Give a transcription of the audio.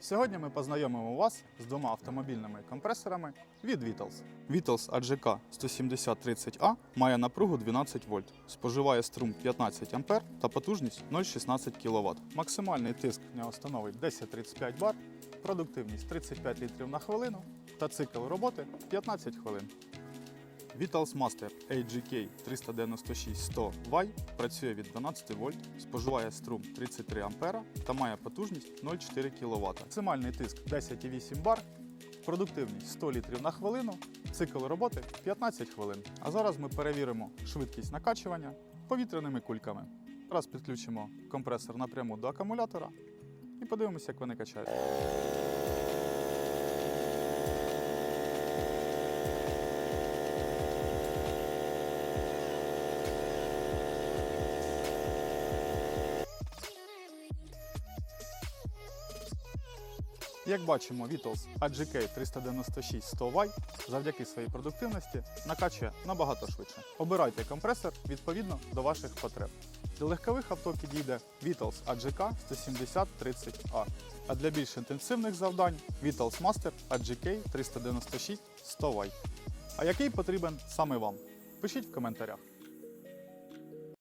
Сьогодні ми познайомимо вас з двома автомобільними компресорами від Vitals. Vitals AGK 17030A має напругу 12 вольт, споживає струм 15 А та потужність 0,16 кВт. Максимальний тиск в нього становить 1035 бар, продуктивність 35 літрів на хвилину та цикл роботи 15 хвилин. Vitals Master AGK 396-100 Y працює від 12 вольт, споживає струм 33 А та має потужність 0,4 кВт. Максимальний тиск 10,8 бар, продуктивність 100 літрів на хвилину, цикл роботи 15 хвилин. А зараз ми перевіримо швидкість накачування повітряними кульками. Раз підключимо компресор напряму до акумулятора і подивимося, як вони качають. Як бачимо, Vitals AGK 396-100Y завдяки своїй продуктивності накачує набагато швидше. Обирайте компресор відповідно до ваших потреб. Для легкових авто підійде Vitals AGK 17030A, а для більш інтенсивних завдань Vitals Master AGK 396-100Y. А який потрібен саме вам? Пишіть в коментарях.